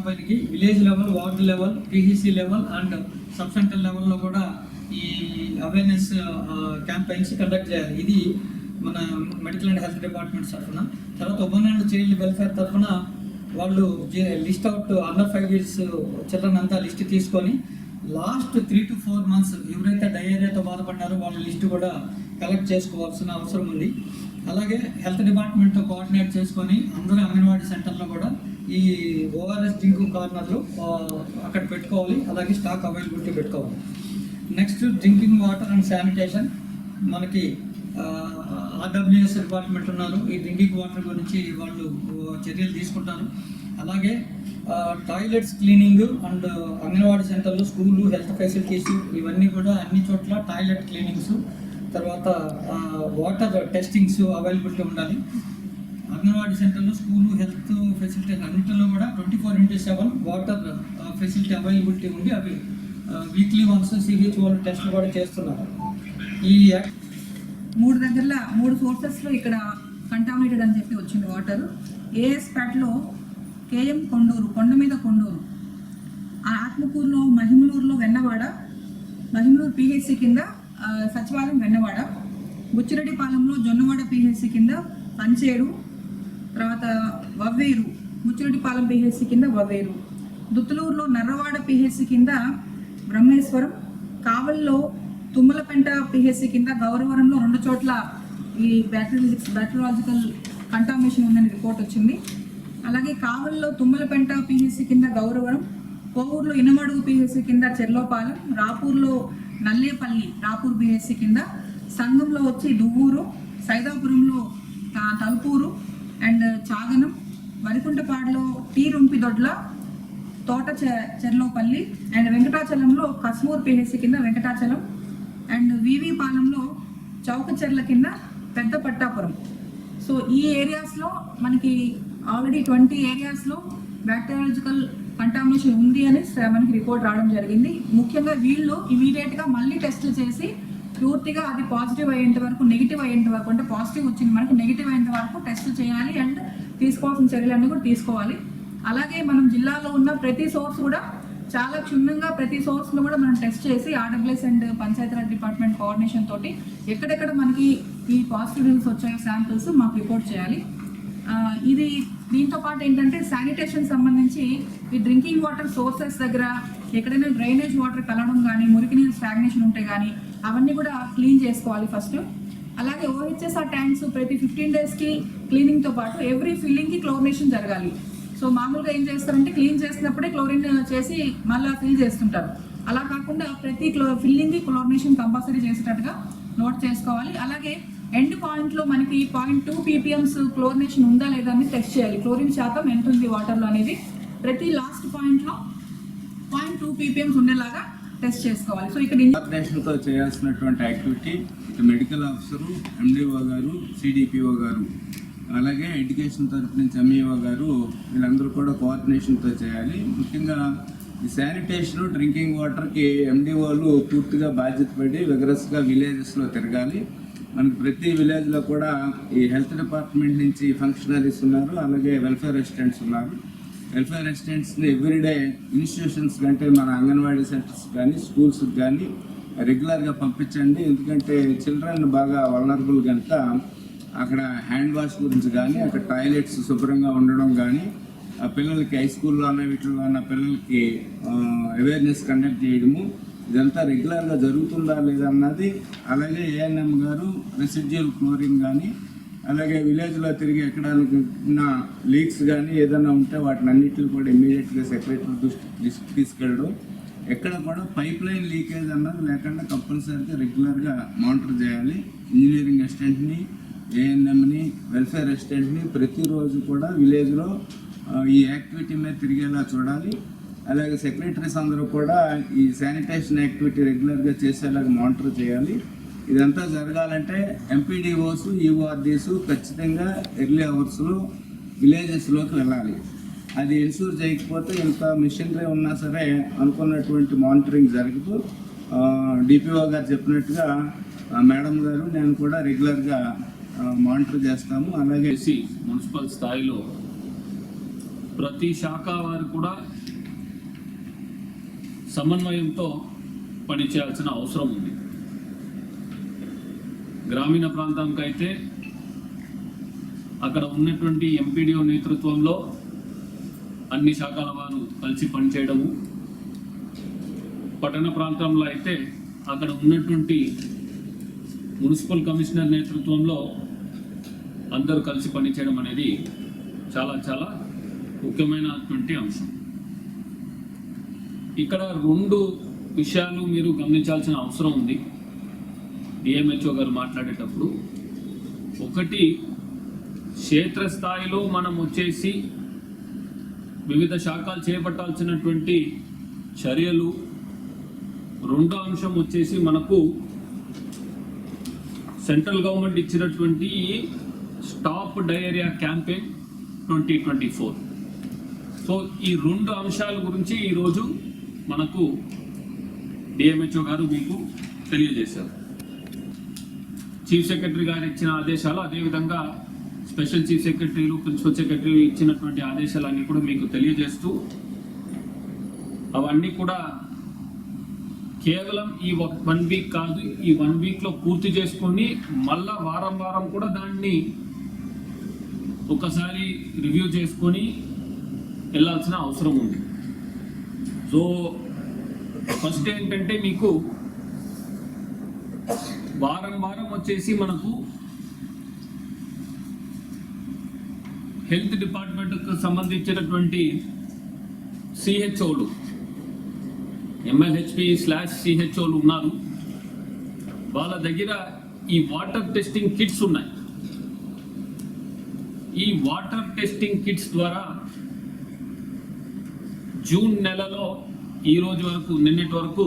క్యాంపెయిన్కి village level ward level PHC level and sub centre లెవెల్లో కూడా ఈ అవేర్నెస్ క్యాంపెయిన్స్ కండక్ట్ చేయాలి. ఇది మన మెడికల్ అండ్ హెల్త్ డిపార్ట్మెంట్ తరఫున. తర్వాత ఉమెన్ అండ్ చైల్డ్ వెల్ఫేర్ తరఫున వాళ్ళు list out under five years children అంతా లిస్ట్ తీసుకొని last three to four months ఎవరైతే డయేరియాతో బాధపడ్డారో వాళ్ళ లిస్ట్ కూడా కలెక్ట్ చేసుకోవాల్సిన అవసరం ఉంది. అలాగే హెల్త్ డిపార్ట్మెంట్తో కోఆర్డినేట్ చేసుకొని అందరూ అంగన్వాడీ సెంటర్లో కూడా ఈ ఓఆర్ఎస్ డ్రింకింగ్ కార్నర్లు అక్కడ పెట్టుకోవాలి. అలాగే స్టాక్ అవైలబిలిటీ పెట్టుకోవాలి. Next drinking water and sanitation. మనకి ఆర్డబ్ల్యూఎస్ డిపార్ట్మెంట్ ఉన్నారు. ఈ డ్రింకింగ్ వాటర్ గురించి వాళ్ళు చర్యలు తీసుకుంటారు. అలాగే టాయిలెట్స్ క్లీనింగ్ అండ్ అంగన్వాడీ సెంటర్లు స్కూళ్ళు హెల్త్ ఫెసిలిటీస్ ఇవన్నీ కూడా అన్ని చోట్ల టాయిలెట్ క్లీనింగ్స్. తర్వాత వాటర్ టెస్టింగ్స్ అవైలబిలిటీ ఉండాలి. అంగన్వాడీ సెంటర్లు స్కూలు హెల్త్ ఫెసిలిటీస్ అన్నింటిలో కూడా twenty four into seven water facility availability ఉంది అవి వీక్లీ వన్స్ సిహెచ్ వాళ్ళు టెస్ట్లు కూడా చేస్తున్నారు. ఈ మూడు దగ్గరలో మూడు సోర్సెస్లో ఇక్కడ కంటామినేటెడ్ అని చెప్పి వచ్చింది వాటర్. ఏఎస్ ప్యాట్లో కేఎం కొండూరు కొండ మీద కొండూరు. ఆ ఆత్మకూరులో మహిమలూరులో వెన్నవాడ మహిమలూరు పిహెచ్సి కింద సచివాలయం వెన్నవాడ బుచ్చిరెడ్డిపాలెంలో జొన్నవాడ పిహెచ్సి కింద పంచేరు తర్వాత వవ్వేరు బుచ్చిరెడ్డిపాలెం పిహెచ్సి కింద వవ్వేరు. దుత్తులూరులో నర్రవాడ పిహెచ్సి కింద బ్రహ్మేశ్వరం కావల్లో తుమ్మలపెంట పిహెచ్సి కింద గౌరవరంలో రెండు చోట్ల ఈ బ్యాక్టీరియల్ బ్యాక్టీరియాలజికల్ కంటామినేషన్ ఉందని రిపోర్ట్ వచ్చింది. అలాగే కావల్లో తుమ్మలపెంట పిహెచ్సి కింద గౌరవరం కోవూరులో ఇనమడుగు పిహెచ్సి కింద చెర్లోపాలెం రాపూర్లో నల్లేపల్లి రాపూర్ పిహెచ్సి కింద సంఘంలో వచ్చి దువ్వూరు సైదాపురంలో తలుపూరు అండ్ చాగనం వరికుంటపాడులో టీ రుంపిదొడ్ల తోట చె- చెర్లోపల్లి అండ్ వెంకటాచలంలో కస్మూర్ పిహెసి కింద వెంకటాచలం అండ్ వివి పాలెంలో చౌకచెర్ల కింద పెద్ద పట్టాపురం. సో ఈ ఏరియాస్లో మనకి ఆల్రెడీ ట్వంటీ ఏరియాస్లో బ్యాక్టీరియాలజికల్ కంటామినేషన్ ఉంది అని మనకి రిపోర్ట్ రావడం జరిగింది. ముఖ్యంగా వీళ్ళు ఇమీడియట్గా మళ్ళీ టెస్టులు చేసి పూర్తిగా అది పాజిటివ్ అయ్యేంత వరకు నెగిటివ్ అయ్యేంత వరకు అంటే పాజిటివ్ వచ్చింది మనకు నెగిటివ్ అయ్యేంత వరకు టెస్ట్ చేయాలి అండ్ తీసుకోవాల్సిన చర్యలన్నీ కూడా తీసుకోవాలి. అలాగే మనం జిల్లాలో ఉన్న ప్రతి సోర్స్ కూడా చాలా క్షుణ్ణంగా ప్రతి సోర్స్లో కూడా మనం టెస్ట్ చేసి RWS and Panchayati Raj department coordination తోటి ఎక్కడెక్కడ మనకి ఈ పాజిటివ్ రిజల్ట్స్ వచ్చాయో శాంపిల్స్ మాకు రిపోర్ట్ చేయాలి. ఇది దీంతో పాటు ఏంటంటే శానిటేషన్ సంబంధించి ఈ డ్రింకింగ్ వాటర్ సోర్సెస్ దగ్గర ఎక్కడైనా డ్రైనేజ్ వాటర్ కలవడం కానీ మురికి నీరు స్టాగ్నేషన్ ఉంటే కానీ అవన్నీ కూడా క్లీన్ చేసుకోవాలి ఫస్ట్. అలాగే ఓహెచ్ఎస్ఆర్ ట్యాంక్స్ ప్రతి ఫిఫ్టీన్ డేస్కి క్లీనింగ్తో పాటు ఎవ్రీ ఫిల్లింగ్కి క్లోరినేషన్ జరగాలి. సో మామూలుగా ఏం చేస్తారంటే క్లీన్ చేసినప్పుడే క్లోరిన్ చేసి మళ్ళీ ఫిల్ చేస్తుంటారు. అలా కాకుండా ప్రతి క్లో ఫిల్లింగ్కి క్లోరినేషన్ కంపల్సరీ చేసేటట్టుగా నోట్ చేసుకోవాలి. అలాగే ఎండ్ పాయింట్లో మనకి పాయింట్ టూ పీపీఎంస్ క్లోరినేషన్ ఉందా లేదా అని టెస్ట్ చేయాలి. క్లోరిన్ శాతం ఎంత ఉంది వాటర్లో అనేది ప్రతి లాస్ట్ పాయింట్లో పాయింట్ టూ పీపీఎంస్ ఉండేలాగా టెస్ట్ చేసుకోవాలి. సో ఇక్కడ ఇన్- చేయాల్సినటువంటి యాక్టివిటీ మెడికల్ ఆఫీసరు ఎండిఓ గారు సిడిపిఓ గారు అలాగే ఎడ్యుకేషన్ తరఫు నుంచి ఎంఈఓ గారు వీళ్ళందరూ కూడా కోఆర్డినేషన్తో చేయాలి. ముఖ్యంగా ఈ శానిటేషన్ డ్రింకింగ్ వాటర్కి ఎండిఓలు పూర్తిగా బాధ్యత పడి విగరస్గా విలేజెస్లో తిరగాలి. మనకి ప్రతి విలేజ్లో కూడా ఈ హెల్త్ డిపార్ట్మెంట్ నుంచి ఫంక్షనరీస్ ఉన్నారు అలాగే వెల్ఫేర్ రెసిడెంట్స్ ఉన్నారు. వెల్ఫేర్ అసిస్టెంట్స్ని ఎవ్రీడే ఇన్స్టిట్యూషన్స్ కంటే మన అంగన్వాడీ సెంటర్స్ కానీ స్కూల్స్కి కానీ రెగ్యులర్గా పంపించండి. ఎందుకంటే చిల్డ్రన్ బాగా వలనరబుల్ కనుక అక్కడ హ్యాండ్ వాష్ గురించి కానీ అక్కడ టాయిలెట్స్ శుభ్రంగా ఉండడం కానీ ఆ పిల్లలకి హై స్కూల్లో ఉన్న వీటిలో ఉన్న పిల్లలకి అవేర్నెస్ కండక్ట్ చేయడము ఇదంతా రెగ్యులర్గా జరుగుతుందా లేదా అన్నది అలాగే ఏఎన్ఎం గారు రెసిడ్యువల్ క్లోరిన్ కానీ అలాగే విలేజ్లో తిరిగి ఎక్కడన్నా లీక్స్ కానీ ఏదైనా ఉంటే వాటిని అన్నింటిని కూడా ఇమీడియట్గా సెక్రటరీ దృష్టి తీసుకెళ్ళడం. ఎక్కడ కూడా పైప్ లైన్ లీకేజ్ అన్నది లేకుండా కంపల్సరీగా రెగ్యులర్గా మానిటర్ చేయాలి. ఇంజనీరింగ్ అసిస్టెంట్ని ఏఎన్ఎంని వెల్ఫేర్ అసిస్టెంట్ని ప్రతిరోజు కూడా విలేజ్లో ఈ యాక్టివిటీ మీద తిరిగేలా చూడాలి. అలాగే సెక్రటరీస్ అందరూ కూడా ఈ శానిటేషన్ యాక్టివిటీ రెగ్యులర్గా చేసేలాగా మానిటర్ చేయాలి. ఇదంతా జరగాలంటే ఎంపీడీఓస్ ఈఓఆర్డీస్ ఖచ్చితంగా ఎర్లీ అవర్స్లో విలేజెస్లోకి వెళ్ళాలి. అది ఇన్సూర్ చేయకపోతే ఇంత మిషనరీ ఉన్నా సరే అనుకున్నటువంటి మానిటరింగ్ జరగదు. డిపిఓ గారు చెప్పినట్టుగా మేడం గారు నేను కూడా రెగ్యులర్గా మానిటర్ చేస్తాము. అలాగే మున్సిపల్ స్థాయిలో ప్రతి శాఖ వారు కూడా సమన్వయంతో పనిచేయాల్సిన అవసరం ఉంది. గ్రామీణ ప్రాంతానికైతే అక్కడ ఉన్నటువంటి ఎంపీడీఓ నేతృత్వంలో అన్ని శాఖల వారు కలిసి పనిచేయడము. పట్టణ ప్రాంతంలో అయితే అక్కడ ఉన్నటువంటి మున్సిపల్ కమిషనర్ నేతృత్వంలో అందరూ కలిసి పనిచేయడం అనేది చాలా చాలా ముఖ్యమైనటువంటి అంశం. ఇక్కడ రెండు విషయాలు మీరు గమనించాల్సిన అవసరం ఉంది. డిఎంహెచ్ఓ గారు మాట్లాడేటప్పుడు ఒకటి క్షేత్రస్థాయిలో మనం వచ్చేసి వివిధ శాఖలు చేపట్టాల్సినటువంటి చర్యలు. రెండో అంశం వచ్చేసి మనకు సెంట్రల్ గవర్నమెంట్ ఇచ్చినటువంటి stop diarrhoea campaign twenty twenty four. So ఈ రెండు అంశాల గురించి ఈరోజు మనకు డిఎంహెచ్ఓ గారు మీకు తెలియజేశారు. చీఫ్ సెక్రటరీ గారు ఇచ్చిన ఆదేశాలు అదేవిధంగా స్పెషల్ చీఫ్ సెక్రటరీలు ప్రిన్సిపల్ సెక్రటరీ ఇచ్చినటువంటి ఆదేశాలన్నీ కూడా మీకు తెలియజేస్తూ అవన్నీ కూడా కేవలం ఈ వన్ వీక్ కాదు ఈ వన్ వీక్లో పూర్తి చేసుకొని మళ్ళా వారం వారం కూడా దాన్ని ఒకసారి రివ్యూ చేసుకొని వెళ్ళాల్సిన అవసరం ఉంది. సో ఫస్ట్ ఏంటంటే మీకు వారం వారం వచ్చేసి మనకు హెల్త్ డిపార్ట్మెంట్కు సంబంధించినటువంటి సిహెచ్ఓలు ఎంఎల్హెచ్పి స్లాష్ సిహెచ్ఓలు ఉన్నారు. వాళ్ళ దగ్గర ఈ వాటర్ టెస్టింగ్ కిట్స్ ఉన్నాయి. ఈ వాటర్ టెస్టింగ్ కిట్స్ ద్వారా జూన్ నెలలో ఈ రోజు వరకు నిన్నటి వరకు